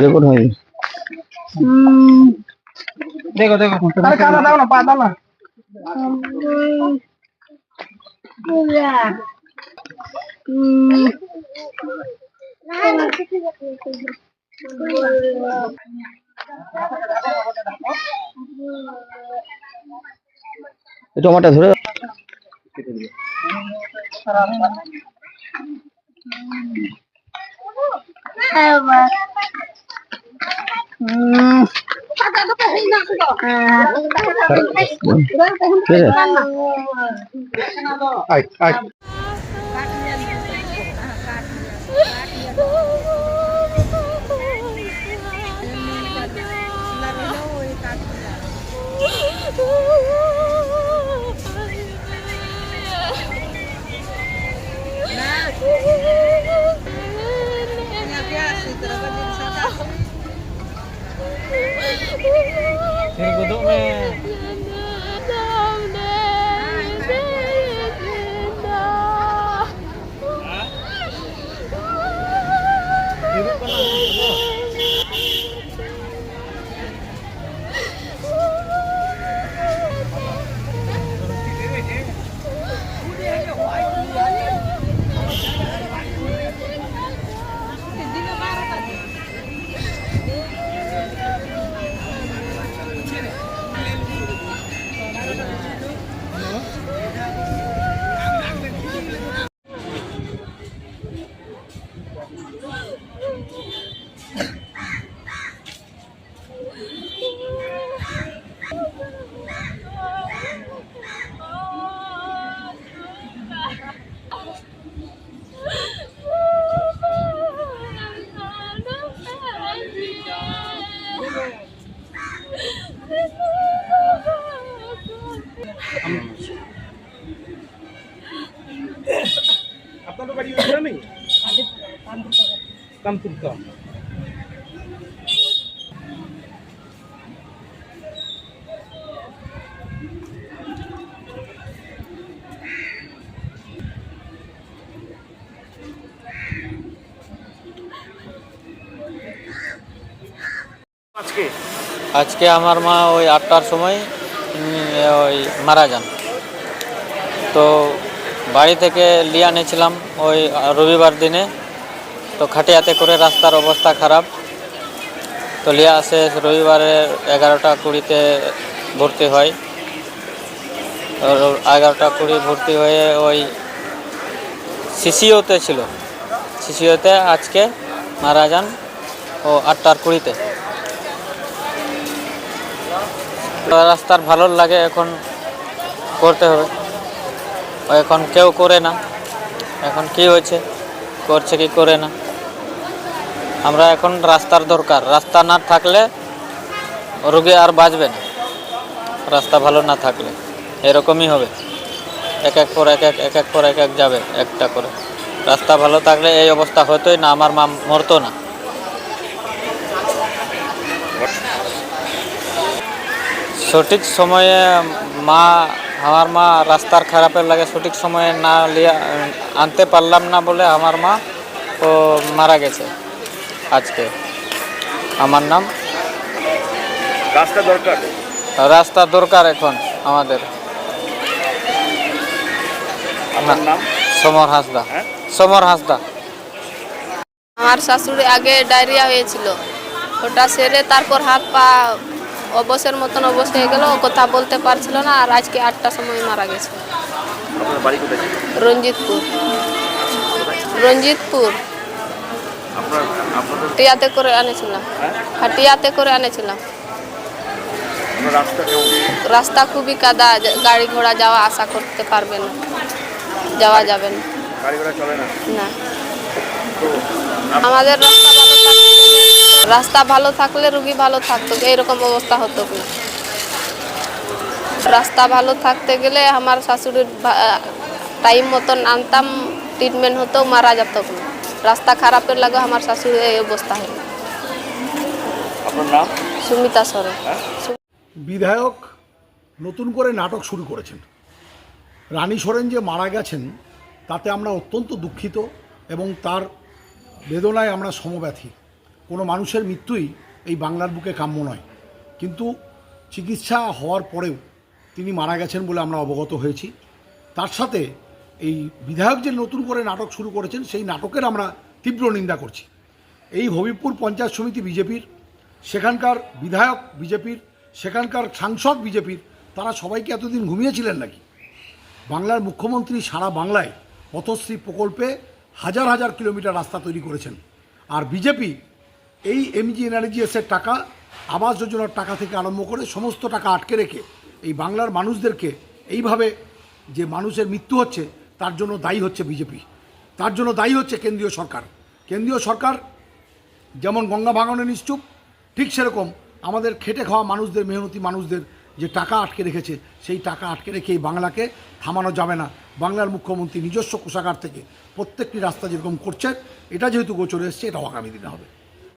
Record হয়নি দেখো দেখো আরে কাদা দাও না পা দাও না এই টমাটো ধরে ঠিক আছে আই আই 听不懂耶。আপনাদের বাড়ি ওখানে নেই আজকে? আজকে আমার মা ওই আটটার সময় ওই মারা যান। তো বাড়ি থেকে লিয়ে আনেছিলাম ওই রবিবার দিনে। তো খাটিয়াতে করে রাস্তার অবস্থা খারাপ। তো লিয়ে আসে রবিবারে এগারোটা কুড়িতে ভর্তি হয়। এগারোটা কুড়ি ভর্তি হয়ে ওই সিসিওতে ছিল। সিসিওতে আজকে মারা যান ও আটটার কুড়িতে তো রাস্তার ভালো লাগে এখন করতে হবে। এখন কেউ করে না। এখন কি হয়েছে? করছে কি করে না? আমরা এখন রাস্তার দরকার। রাস্তা না থাকলে রোগী আর বাঁচবে না। রাস্তা ভালো না থাকলে। এরকমই হবে। এক এক পর এক এক এক এক পর এক এক যাবে একটা করে। রাস্তা ভালো থাকলে এই অবস্থা হতোই না। আমার মা মরতো না। সঠিক সময়ে মা আমার মা রাস্তার খারাপের লাগে সঠিক সময়ে না লিয়া আনতে পারলাম না বলে আমার মা ও মারা গেছে আজকে। আমার নাম? রাস্তা দরকার? রাস্তা দরকার এখন আমাদের। আপনার নাম? সমর হাসদা। হ্যাঁ? সমর হাসদা। আমার শাশুড়ি আগে ডায়রিয়া হয়েছিল। ওটা সেরে তারপর হাত পা অবসের মতন অবশ হয়ে গেল ও কথা বলতে পারছিল না আর আজকে আটটার সময় মারা গেছে। আপনার বাড়ি কোথায় রঞ্জিতপুর। রঞ্জিতপুর। আপনার আপনাদের টিয়াতে করে আনেছিলাম। হ্যাঁ? হাটিয়াতে করে আনেছিলাম। আপনার রাস্তা কেমন? রাস্তা খুবই কাদা যা- গাড়ি ঘোড়া যাওয়া আশা করতে পারবে না। যাওয়া যাবে না। গাড়ি ঘোড়া চলে না? না। তো আমাদের রাস্তা ভালো থাকলে রাস্তা ভালো থাকলে রুগী ভালো থাকতো এইরকম অবস্থা হতো না রাস্তা ভালো থাকতে গেলে আমার শাশুড়ির টাইম মতন আনতাম ট্রিটমেন্ট হতো মারা যেত না রাস্তা খারাপের লাগে আমার শাশুড়ি এই অবস্থা হলো। আপনার নাম? সুমিতা সরেন। হ্যাঁ? বিধায়ক নতুন করে নাটক শুরু করেছেন। রানী সোরেন যে মারা গেছেন তাতে আমরা অত্যন্ত দুঃখিত এবং তার বেদনায় আমরা সমব্যথী। কোনো মানুষের মৃত্যুই এই বাংলার বুকে কাম্য নয়। কিন্তু চিকিৎসা হওয়ার পরেও তিনি মারা গেছেন বলে আমরা অবগত হয়েছি। তার সাথে এই বিধায়ক যে নতুন করে নাটক শুরু করেছেন, সেই নাটকের আমরা তীব্র নিন্দা করছি। এই হবিবপুর পঞ্চায়েত সমিতি বিজেপির, সেখানকার বিধায়ক বিজেপির, সেখানকার সাংসদ বিজেপির, তারা সবাইকে এতদিন ঘুমিয়েছিলেন নাকি? বাংলার মুখ্যমন্ত্রী সারা বাংলায় পথশ্রী প্রকল্পে হাজার হাজার কিলোমিটার রাস্তা তৈরি করেছেন। আর বিজেপি এই এমজি এনার্জিএসের টাকা, আবাস যোজনার টাকা থেকে আরম্ভ করে সমস্ত টাকা আটকে রেখে এই বাংলার মানুষদেরকে এইভাবে যে মানুষের মৃত্যু হচ্ছে, তার জন্য দায়ী হচ্ছে বিজেপি। তার জন্য দায়ী হচ্ছে কেন্দ্রীয় সরকার। কেন্দ্রীয় সরকার যেমন গঙ্গা ভাঙনে নিশ্চুপ, ঠিক সেরকম আমাদের খেটে খাওয়া মানুষদের, মেহনতি মানুষদের যে টাকা আটকে রেখেছে, সেই টাকা আটকে রেখে এই বাংলাকে থামানো যাবে না। বাংলার মুখ্যমন্ত্রী নিজস্ব কোষাগার থেকে প্রত্যেকটি রাস্তা যেরকম করছেন, এটা যেহেতু গোচরে এসছে, এটাও আগামী দিনে হবে।